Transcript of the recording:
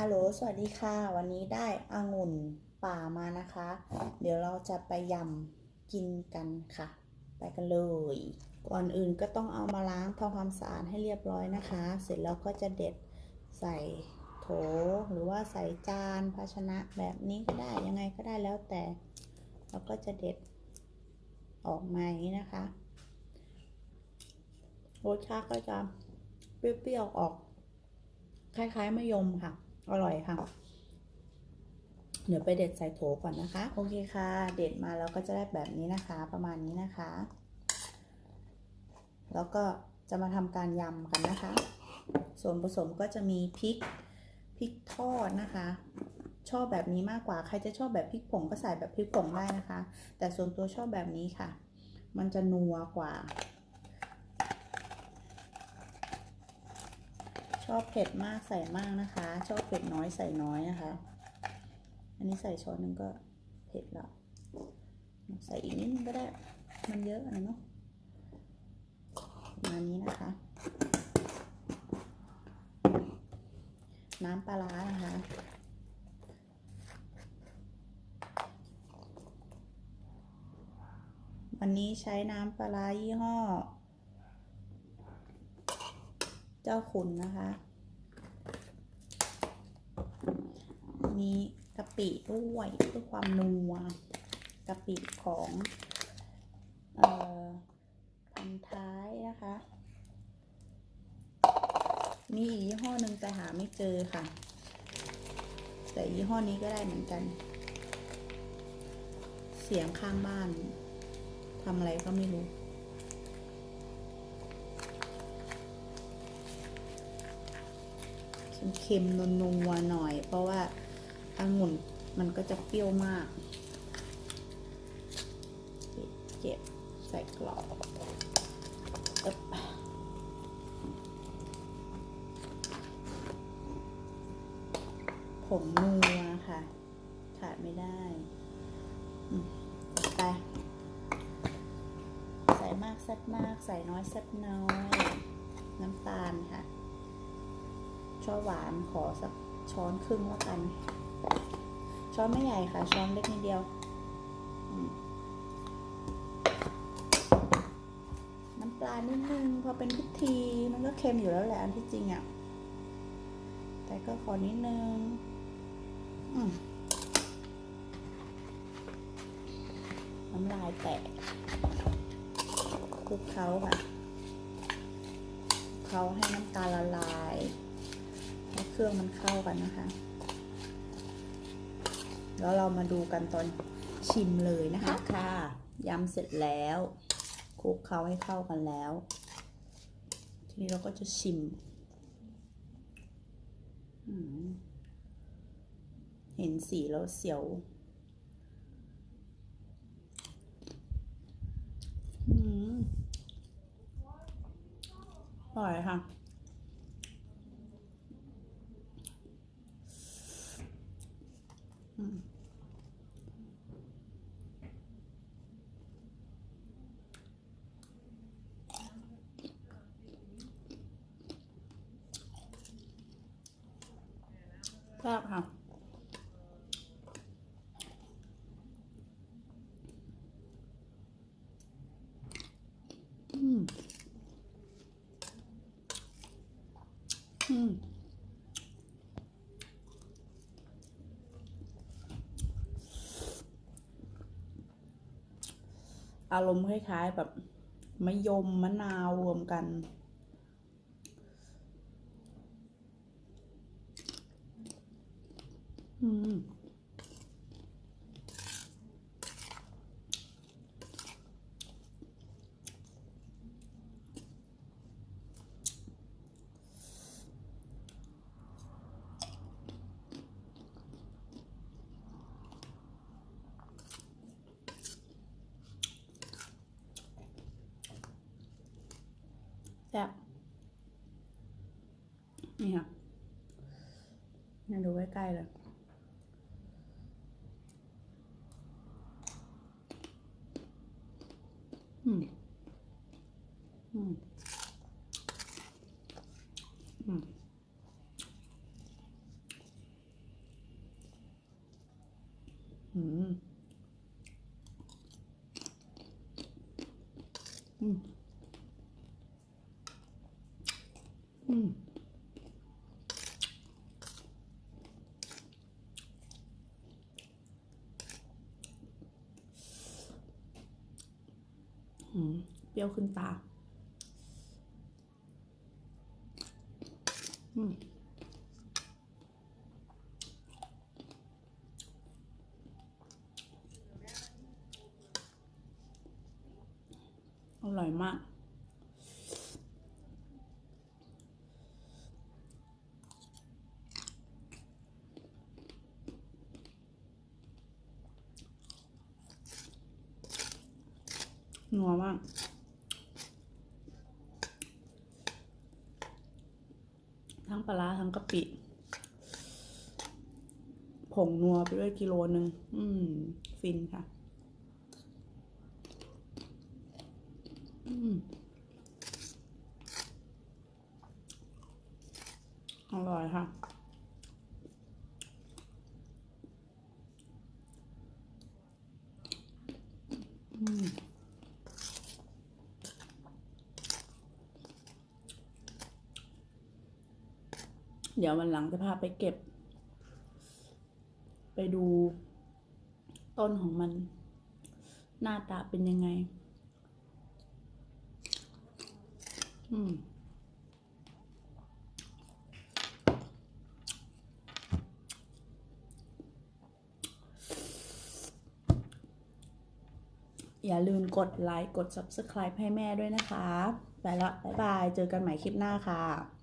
ฮัลโหล สวัสดีค่ะ วันนี้ได้องุ่นป่ามานะคะ เดี๋ยวเราจะไปยำกินกันค่ะ ไปกันเลย ก่อนอื่นก็ต้องเอามาล้างทำความสะอาดให้เรียบร้อยนะคะ เสร็จแล้วก็จะเด็ดใส่โถหรือว่าใส่จานภาชนะแบบนี้ก็ได้ยังไงก็ได้แล้วแต่ เราก็จะเด็ดออกมาอย่างนี้นะคะรสชาติก็จะเปรี้ยวๆออก คล้ายๆมะยมค่ะ อร่อยค่ะ เดี๋ยวไปเด็ดใส่โถก่อนนะคะ โอเคค่ะ เด็ดมาแล้วก็จะได้แบบนี้นะคะ ประมาณนี้นะคะ แล้วก็จะมาทำการยำกันนะคะ ส่วนผสมก็จะมีพริกพริกทอดนะคะ ชอบแบบนี้มากกว่าใครจะชอบแบบพริกผงก็ใส่แบบพริกผงได้นะคะ แต่ส่วนตัวชอบแบบนี้ค่ะ มันจะนัวกว่า ชอบเผ็ดมากใส่มากนะคะ ชอบเผ็ดน้อยใส่น้อยนะคะ อันนี้ใส่ช้อนหนึ่งก็เผ็ดละใส่อีกนิดนึงก็ได้ มันเยอะอะเนาะมานี้นะคะ น้ำปลาร้านะคะวันนี้ใช้น้ำปลาร้ายี่ห้อ เจ้าขุนนะคะมีกะปิด้วยเพื่อความนัวกะปิของเอ่อพันท้ายนะคะ มีอีกยี่ห้อหนึ่งแต่หาไม่เจอค่ะ แต่ยี่ห้อนี้ก็ได้เหมือนกัน เสียงข้างบ้านทำอะไรก็ไม่รู้ เค็มๆนัวหน่อย เพราะว่าองุ่นมันก็จะเปรี้ยวมากเก็บใส่กรอบอึ๊บผงนัวค่ะ ขาดไม่ได้ไปใส่มากแซ่บมาก ใส่น้อยแซ่บน้อย น้ำตาลค่ะ ชอบหวานขอสักช้อนครึ่งแล้วกัน ช้อนไม่ใหญ่ค่ะ ช้อนเล็กนิดเดียว น้ำปลานิดนึงพอเป็นพิธีมันก็เค็มอยู่แล้วแหละอันที่จริงอะ่ะ แต่ก็ขอนิดนึง น้ำลายแตกคลุกเคล้าค่ะเคล้าให้น้ำตาลละลาย เครื่องมันเข้ากันนะคะ แล้วเรามาดูกันตอนชิมเลยนะคะค่ะยำเสร็จแล้วคลุกเคล้าให้เข้ากันแล้ว ทีนี้เราก็จะชิมอืมเห็นสีแล้วเสียวอืมอร่อยค่ะ อืม แซ่บค่ะอืม อารมณ์คล้ายๆแบบมะยมมะนาวรวมกัน อืม ซ่บนี่ค่ะนี่ดูไว้ใกล้เลยอืมอืมอืมอืมอืม เปรี้ยวขึ้นตา อืมอร่อยมาก นัวมากทั้งปลาร้าทั้งกะปิ ผงนัวไปด้วยกิโลหนึ่ง อืม ฟินค่ะ อืม อร่อยค่ะ อืม เดี๋ยววันหลังจะพาไปเก็บ ไปดูต้นของมัน หน้าตาเป็นยังไง อืมอย่าลืมกดไลค์ กด Subscribe ให้แม่ด้วยนะคะ ไปละ บ๊ายบาย เจอกันใหม่คลิปหน้าค่ะ